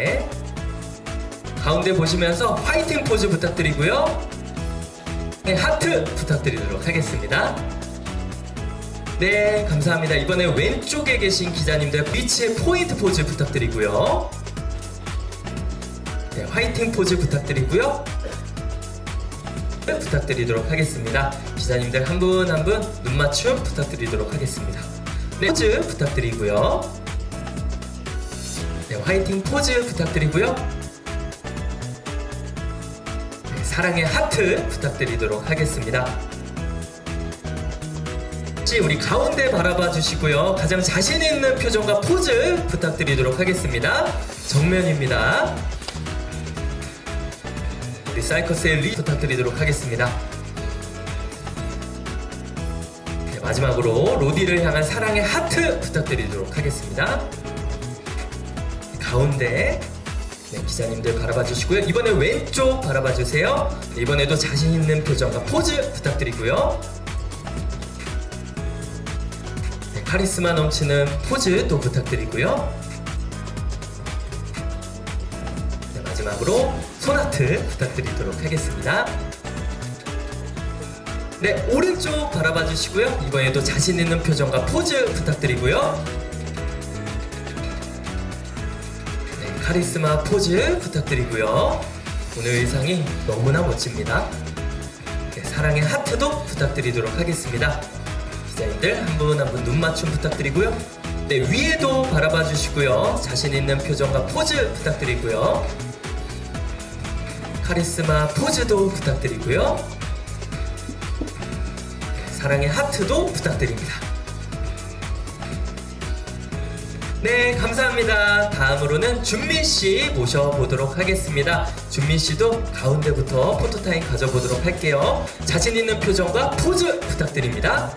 네. 가운데 보시면서 화이팅 포즈 부탁드리고요. 네, 하트 부탁드리도록 하겠습니다. 네, 감사합니다. 이번에 왼쪽에 계신 기자님들 위치의 포인트 포즈 부탁드리고요. 네, 화이팅 포즈 부탁드리고요. 네, 부탁드리도록 하겠습니다. 기자님들 한 분 한 분 눈 맞춤 부탁드리도록 하겠습니다. 네, 포즈 부탁드리고요. 네, 화이팅 포즈 부탁드리고요. 네, 사랑의 하트 부탁드리도록 하겠습니다. 혹시 우리 가운데 바라봐 주시고요. 가장 자신 있는 표정과 포즈 부탁드리도록 하겠습니다. 정면입니다. 우리 사이커스의 리 부탁드리도록 하겠습니다. 네, 마지막으로 로디를 향한 사랑의 하트 부탁드리도록 하겠습니다. 가운데 네, 기자님들 바라봐 주시고요. 이번에 왼쪽 바라봐 주세요. 네, 이번에도 자신 있는 표정과 포즈 부탁드리고요. 네, 카리스마 넘치는 포즈 또 부탁드리고요. 네, 마지막으로 손아트 부탁드리도록 하겠습니다. 네, 오른쪽 바라봐 주시고요. 이번에도 자신 있는 표정과 포즈 부탁드리고요. 카리스마 포즈 부탁드리고요. 오늘 의상이 너무나 멋집니다. 네, 사랑의 하트도 부탁드리도록 하겠습니다. 기자님들 한 분 한 분 눈 맞춤 부탁드리고요. 네, 위에도 바라봐 주시고요. 자신 있는 표정과 포즈 부탁드리고요. 카리스마 포즈도 부탁드리고요. 네, 사랑의 하트도 부탁드립니다. 네, 감사합니다. 다음으로는 준민 씨 모셔보도록 하겠습니다. 준민 씨도 가운데부터 포토타임 가져보도록 할게요. 자신 있는 표정과 포즈 부탁드립니다.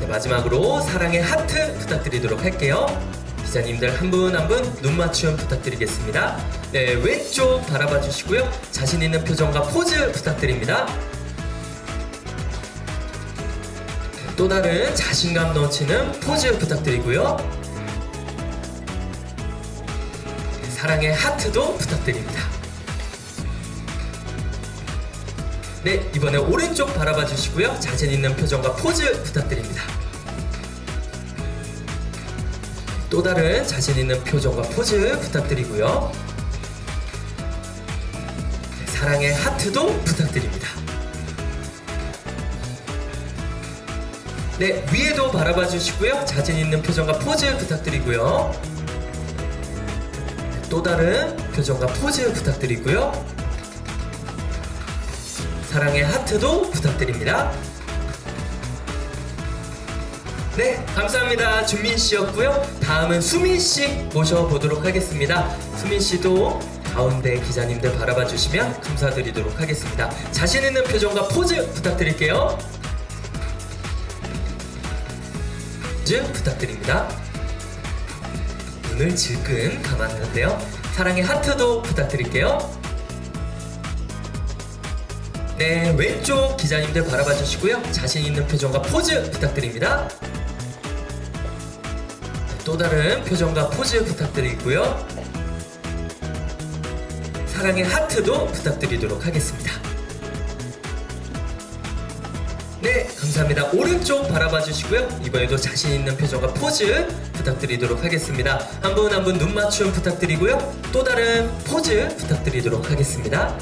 네, 마지막으로 사랑의 하트 부탁드리도록 할게요. 기자님들 한 분 한 분 눈 맞춤 부탁드리겠습니다. 네, 왼쪽 바라봐 주시고요. 자신 있는 표정과 포즈 부탁드립니다. 또 다른 자신감 넘치는 포즈 부탁드리고요. 네, 사랑의 하트도 부탁드립니다. 네, 이번에 오른쪽 바라봐 주시고요. 자신 있는 표정과 포즈 부탁드립니다. 또 다른 자신 있는 표정과 포즈 부탁드리고요. 네, 사랑의 하트도 부탁드립니다. 네, 위에도 바라봐 주시고요. 자신 있는 표정과 포즈 부탁드리고요. 네, 또 다른 표정과 포즈 부탁드리고요. 사랑의 하트도 부탁드립니다. 네, 감사합니다. 준민 씨였고요. 다음은 수민 씨 모셔보도록 하겠습니다. 수민 씨도 가운데 기자님들 바라봐 주시면 감사드리도록 하겠습니다. 자신 있는 표정과 포즈 부탁드릴게요. 포즈 부탁드립니다. 눈을 질끈 감았는데요. 사랑의 하트도 부탁드릴게요. 네, 왼쪽 기자님들 바라봐 주시고요. 자신 있는 표정과 포즈 부탁드립니다. 네, 또 다른 표정과 포즈 부탁드리고요. 사랑의 하트도 부탁드리도록 하겠습니다. 감사합니다. 오른쪽 바라봐 주시고요. 이번에도 자신 있는 표정과 포즈 부탁드리도록 하겠습니다. 한 분 한 분 눈 맞춤 부탁드리고요. 또 다른 포즈 부탁드리도록 하겠습니다.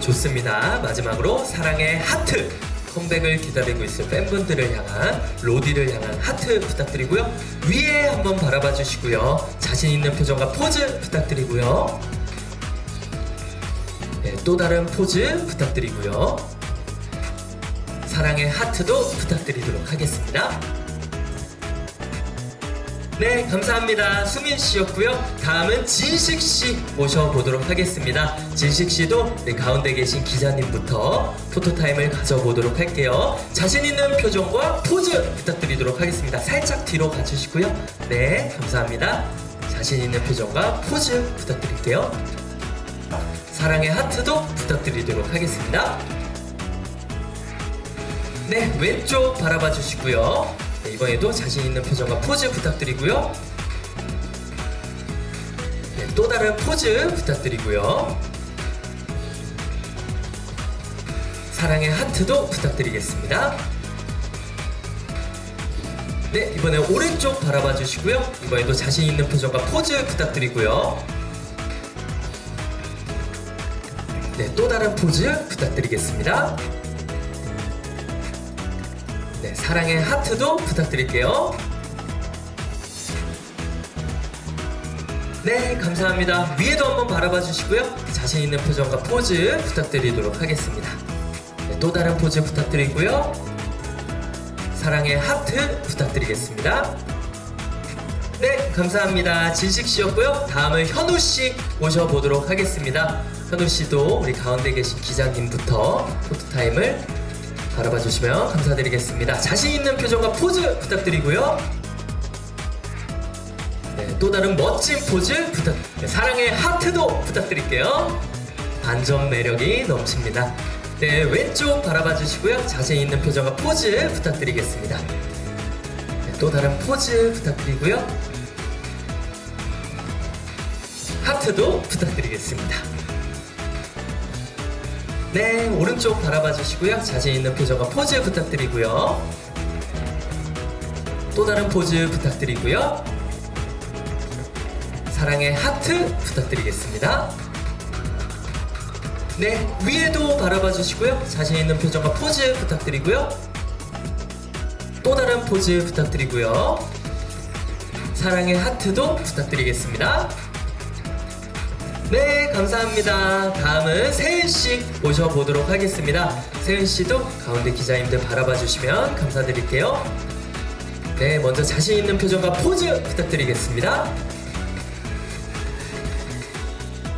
좋습니다. 마지막으로 사랑의 하트 컴백을 기다리고 있을 팬분들을 향한 로디를 향한 하트 부탁드리고요. 위에 한번 바라봐 주시고요. 자신 있는 표정과 포즈 부탁드리고요. 네, 또 다른 포즈 부탁드리고요. 사랑의 하트도 부탁드리도록 하겠습니다. 네, 감사합니다. 수민 씨였고요. 다음은 진식 씨 모셔보도록 하겠습니다. 진식 씨도 네, 가운데 계신 기자님부터 포토타임을 가져보도록 할게요. 자신 있는 표정과 포즈 부탁드리도록 하겠습니다. 살짝 뒤로 가주시고요. 네, 감사합니다. 자신 있는 표정과 포즈 부탁드릴게요. 사랑의 하트도 부탁드리도록 하겠습니다. 네, 왼쪽 바라봐 주시고요. 네, 이번에도 자신 있는 표정과 포즈 부탁드리고요. 네, 또 다른 포즈 부탁드리고요. 사랑의 하트도 부탁드리겠습니다. 네, 이번에 오른쪽 바라봐 주시고요. 이번에도 자신 있는 표정과 포즈 부탁드리고요. 네, 또 다른 포즈 부탁드리겠습니다. 네, 사랑의 하트도 부탁드릴게요. 네, 감사합니다. 위에도 한번 바라봐 주시고요. 자신 있는 표정과 포즈 부탁드리도록 하겠습니다. 네, 또 다른 포즈 부탁드리고요. 사랑의 하트 부탁드리겠습니다. 네, 감사합니다. 진식 씨였고요. 다음은 현우 씨 모셔보도록 하겠습니다. 현우 씨도 우리 가운데 계신 기자님부터 포토타임을 바라봐 주시면 감사드리겠습니다. 자신 있는 표정과 포즈 부탁드리고요. 네, 또 다른 멋진 포즈 부탁, 네, 사랑의 하트도 부탁드릴게요. 반전 매력이 넘칩니다. 네, 왼쪽 바라봐 주시고요. 자신 있는 표정과 포즈 부탁드리겠습니다. 네, 또 다른 포즈 부탁드리고요. 하트도 부탁드리겠습니다. 네, 오른쪽 바라봐 주시고요. 자신 있는 표정과 포즈 부탁드리고요. 또 다른 포즈 부탁드리고요. 사랑의 하트 부탁드리겠습니다. 네, 위에도 바라봐 주시고요. 자신 있는 표정과 포즈 부탁드리고요. 또 다른 포즈 부탁드리고요. 사랑의 하트도 부탁드리겠습니다. 네, 감사합니다. 다음은 세은 씨 모셔보도록 하겠습니다. 세은 씨도 가운데 기자님들 바라봐 주시면 감사드릴게요. 네, 먼저 자신 있는 표정과 포즈 부탁드리겠습니다.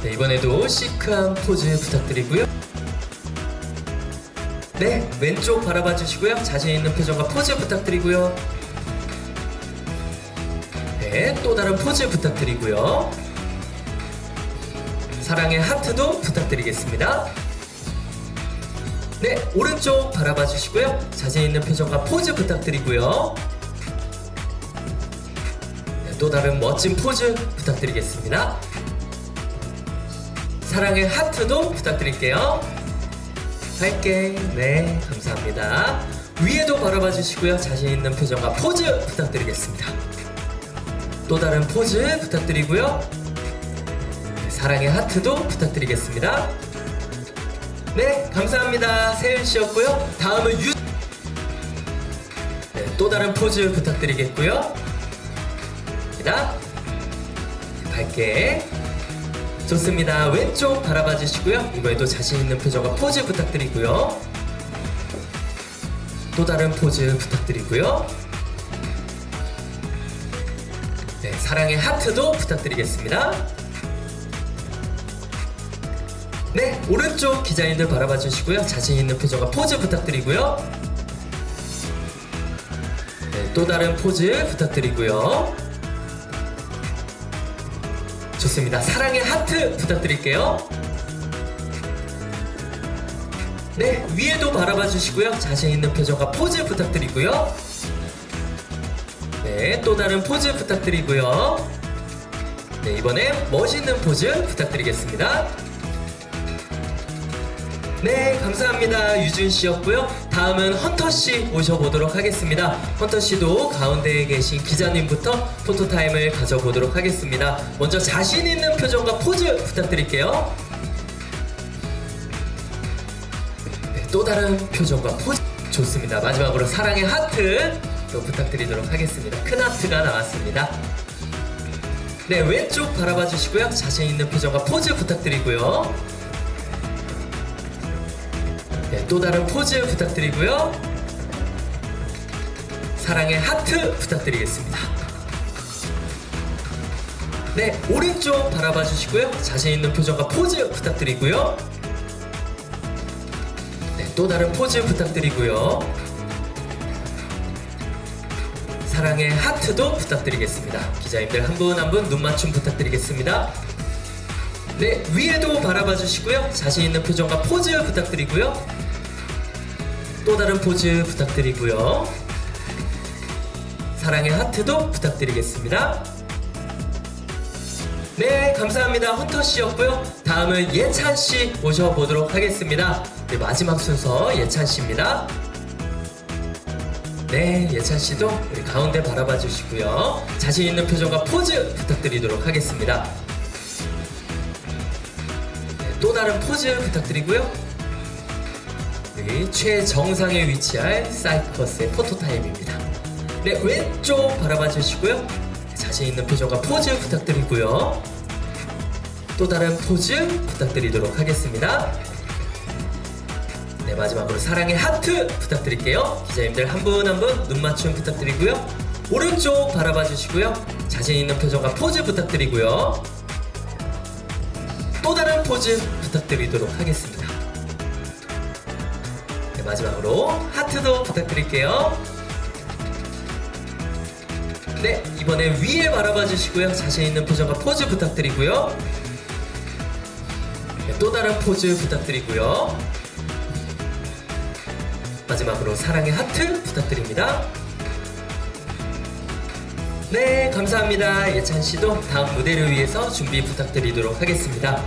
네, 이번에도 시크한 포즈 부탁드리고요. 네, 왼쪽 바라봐 주시고요. 자신 있는 표정과 포즈 부탁드리고요. 네, 또 다른 포즈 부탁드리고요. 사랑의 하트도 부탁드리겠습니다. 네, 오른쪽 바라봐 주시고요. 자신 있는 표정과 포즈 부탁드리고요. 네, 또 다른 멋진 포즈 부탁드리겠습니다. 사랑의 하트도 부탁드릴게요. 할게. 네, 감사합니다. 위에도 바라봐 주시고요. 자신 있는 표정과 포즈 부탁드리겠습니다. 또 다른 포즈 부탁드리고요. 네, 사랑의 하트도 부탁드리겠습니다. 네, 감사합니다. 세윤 씨였고요. 다음은 유. 네, 또 다른 포즈 부탁드리겠고요. 입니다. 밝게. 좋습니다. 왼쪽 바라봐 주시고요. 이번에도 자신 있는 표정과 포즈 부탁드리고요. 또 다른 포즈 부탁드리고요. 네, 사랑의 하트도 부탁드리겠습니다. 네, 오른쪽 기자님들 바라봐 주시고요. 자신 있는 표정과 포즈 부탁드리고요. 네, 또 다른 포즈 부탁드리고요. 좋습니다. 사랑의 하트 부탁드릴게요. 네, 위에도 바라봐 주시고요. 자신 있는 표정과 포즈 부탁드리고요. 네, 또 다른 포즈 부탁드리고요. 네, 이번에 멋있는 포즈 부탁드리겠습니다. 네, 감사합니다. 유준 씨였고요. 다음은 헌터 씨 모셔보도록 하겠습니다. 헌터 씨도 가운데에 계신 기자님부터 포토타임을 가져보도록 하겠습니다. 먼저 자신 있는 표정과 포즈 부탁드릴게요. 네, 또 다른 표정과 포즈 좋습니다. 마지막으로 사랑의 하트 또 부탁드리도록 하겠습니다. 큰 하트가 나왔습니다. 네, 왼쪽 바라봐 주시고요. 자신 있는 표정과 포즈 부탁드리고요. 네, 또 다른 포즈 부탁드리고요. 사랑의 하트 부탁드리겠습니다. 네, 오른쪽 바라봐 주시고요. 자신 있는 표정과 포즈 부탁드리고요. 네, 또 다른 포즈 부탁드리고요. 사랑의 하트도 부탁드리겠습니다. 기자님들 한 분 한 분 눈 맞춤 부탁드리겠습니다. 네, 위에도 바라봐 주시고요. 자신 있는 표정과 포즈 부탁드리고요. 또 다른 포즈 부탁드리고요. 사랑의 하트도 부탁드리겠습니다. 네, 감사합니다. 헌터 씨였고요. 다음은 예찬 씨 모셔보도록 하겠습니다. 네, 마지막 순서 예찬 씨입니다. 네, 예찬 씨도 우리 가운데 바라봐 주시고요. 자신 있는 표정과 포즈 부탁드리도록 하겠습니다. 네, 또 다른 포즈 부탁드리고요. 우리 최정상에 위치할 사이커스의 포토타임입니다. 네, 왼쪽 바라봐 주시고요. 자신 있는 표정과 포즈 부탁드리고요. 또 다른 포즈 부탁드리도록 하겠습니다. 네, 마지막으로 사랑의 하트 부탁드릴게요. 기자님들 한 분 한 분 눈 맞춤 부탁드리고요. 오른쪽 바라봐 주시고요. 자신 있는 표정과 포즈 부탁드리고요. 또 다른 포즈 부탁드리도록 하겠습니다. 네, 마지막으로 하트도 부탁드릴게요. 네, 이번에 위에 바라봐 주시고요. 자신 있는 표정과 포즈 부탁드리고요. 네, 또 다른 포즈 부탁드리고요. 마지막으로 사랑의 하트 부탁드립니다. 네, 감사합니다. 예찬 씨도 다음 무대를 위해서 준비 부탁드리도록 하겠습니다.